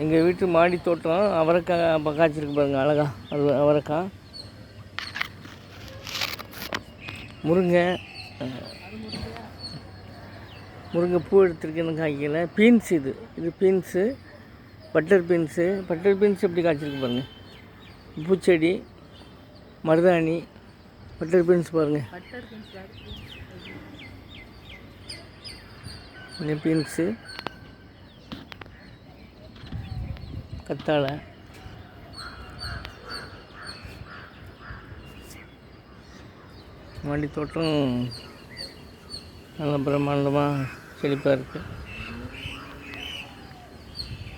எங்கள் வீட்டு மாடி தோட்டம் அவரைக்காய் காய்ச்சிருக்கு பாருங்க அழகா. அது அவரைக்காய் முருங்கை முருங்கை பூ எடுத்திருக்கேன்னு காய்க்கல. பீன்ஸ் இது. இது beans butter beans. Butter beans எப்படி காய்ச்சிருக்கு பாருங்க. பூச்செடி மருதாணி பட்டர் பீன்ஸ் பாருங்கள் பீன்ஸு. கத்தாழை மாடி தோட்டம் நல்ல பிரம்மாண்டமாக செழிப்பாக இருக்குது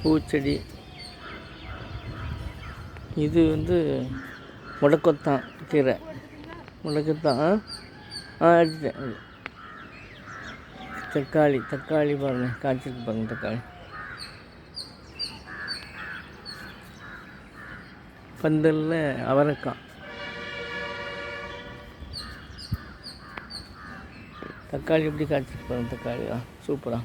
பூச்செடி இது வந்து முடக்கத்தான் கீரை முடக்கத்தான் ஆ எடுத்துட்டேன் தக்காளி தக்காளி பாருங்கள் காய்ச்சிருக்கு பாருங்கள் தக்காளி பந்தலில் அவரைக்காய் தக்காளி எப்படி காய்ச்சிட்டு பாருங்க தக்காளி. சூப்பராக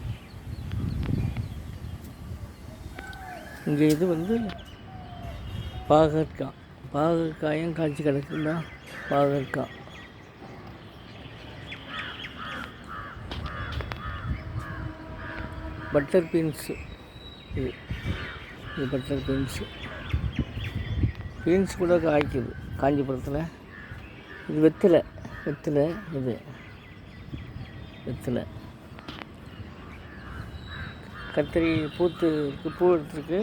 இங்கே இது வந்து பாகற்காய். பாகற்காயும் காய்ச்சி கிடக்குதா பாகற்காய். Butter beans. இது இது பட்டர் பீன்ஸு. பீன்ஸ் கூட காய்க்குது. காஞ்சிபுரத்தில். இது வெத்தலை. வெத்தலை இது. வெத்தலை. கத்திரி பூத்து இருக்குது பூ எடுத்துருக்கு.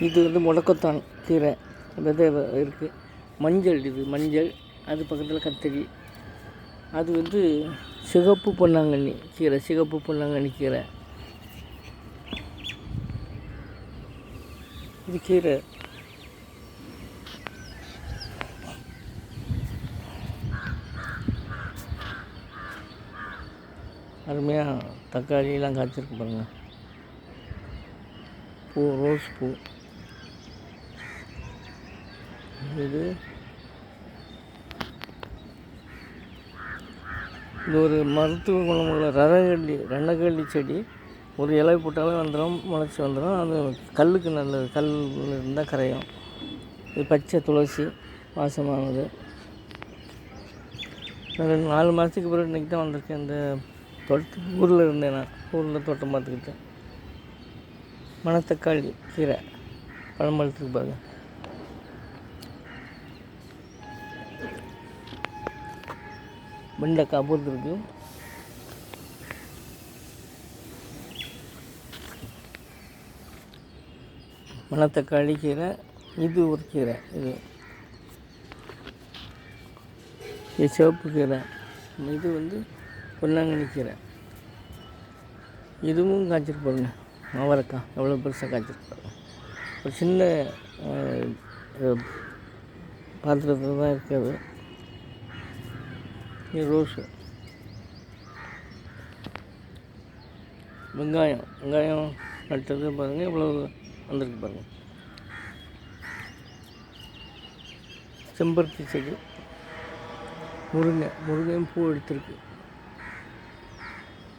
இது வந்து முடக்கத்தான் கீரை. விதை இருக்குது மஞ்சள் இது மஞ்சள். அது பக்கத்தில் கத்திரி. அது வந்து சிகப்பு பொன்னாங்கண்ணி கீரை சிகப்பு பொன்னாங்கண்ணி கீரை. இது கீரை. அருமையாக தக்காளியெல்லாம் காய்ச்சிருக்கு பாருங்கள் பூ ரோஸ் பூ. இது இது ஒரு மருத்துவ குணமுள்ள ரரகள்ளி ரணகல்லி செடி. ஒரு இலை போட்டாலே வந்துடும் முளைச்சி வந்துடும். அது கல்லுக்கு நல்லது. கல் இருந்தால் கரையும். இது பச்சை துளசி வாசமானது. நான் ரெண்டு நாலு மாதத்துக்கு பிறகு இன்றைக்கி தான் வந்திருக்கேன். இந்த தோட்டத்துக்கு ஊரில் இருந்தேன் நான். ஊரில் தோட்டம் பார்த்துக்கிட்டேன். மணத்தக்காளி கீரை. பழம்பழத்துக்கு பாருங்க வெண்டைக்காய் போட்டுருக்கு மணத்தக்காளி கீரை இது ஒரு கீரை இது. இது சிவப்பு கீரை. இது வந்து பொன்னாங்கண்ணி கீரை. இதுவும் காய்ச்சிருப்பாருங்க அவரைக்காய் எவ்வளோ பெருசாக காய்ச்சிருப்பாரு ஒரு சின்ன பாத்திரத்தில் தான் இருக்குது. இது ரோஸு. வெங்காயம் வெங்காயம் நட்டது பாருங்கள் எவ்வளோ வந்திருக்கு பாருங்கள் செம்பருத்தி செடி. முருங்கை முருங்கையும் பூ எடுத்திருக்கு.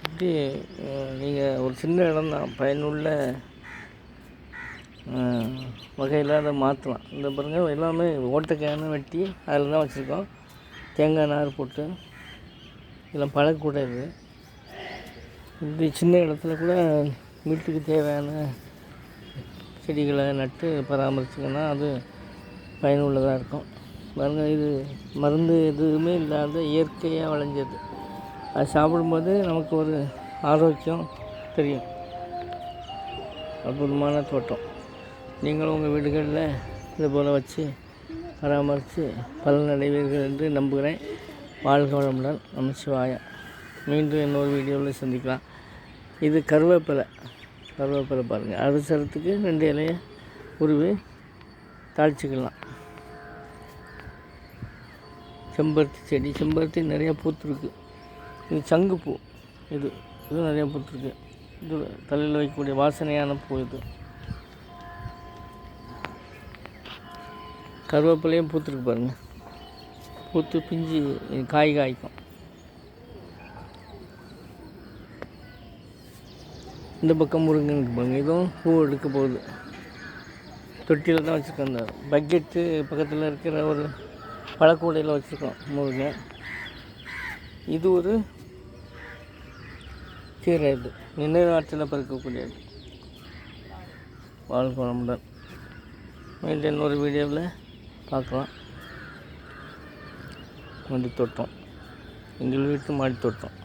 இப்படி நீங்கள் ஒரு சின்ன இடம் தான் பயனுள்ள வகையில் அதை மாற்றலாம் இந்த பாருங்கள் எல்லாமே ஓட்டைக்கான வெட்டி அதில் தான் வச்சுருக்கோம். தேங்காய் நார் போட்டு. இதெல்லாம் பழக்கூடாது இப்படி சின்ன இடத்துல கூட வீட்டுக்கு தேவையான செடிகளை நட்டு பராமரிச்சிங்கன்னா அது பயனுள்ளதாக இருக்கும். பாருங்க இது மருந்து எதுவுமே இல்லாத இயற்கையாக விளைஞ்சது. அது சாப்பிடும்போது நமக்கு ஒரு ஆரோக்கியம் தெரியும். அற்புதமான தோட்டம். நீங்களும் உங்கள் வீடுகளில் இது போல் வச்சு பராமரித்து பலனடைவீர்கள் என்று நம்புகிறேன். வாழ்க வளமுடன். நமச்சிவாயா மீண்டும் இன்னொரு வீடியோவில் சந்திக்கலாம். இது கருவேப்பிலை. கருவேப்பிலை பாருங்கள் அவசரத்துக்கு ரெண்டு இலையை உருவி தாளிச்சிக்கலாம். செம்பருத்தி செடி செம்பருத்தி நிறையா பூத்துருக்கு. இது சங்குப்பூ இது இது நிறையா பூத்துருக்கு. இது தலையில் வைக்கக்கூடிய வாசனையான பூ இது. கருவேப்பிலையும் பூத்துருக்கு பாருங்கள் பூத்து பிஞ்சு காய் காய்க்கும். இந்த பக்கம் முருங்கனுக்கு பாருங்கள் இதுவும் பூ எடுக்க போகுது. தொட்டியில் தான் வச்சுருக்கோம் இந்த பக்கெட்டு பக்கத்தில் இருக்கிற ஒரு பழக்கூடையில் வச்சுருக்கோம் முருங்கை இது ஒரு கீரை இது நினைவு நாட்டில் பறிக்கக்கூடியது. வாழ்குளமுடன். மீண்டும் இன்னொரு வீடியோவில் பார்க்கலாம். மாடி தோட்டம். எங்கள் வீட்டு மாடி தோட்டம்.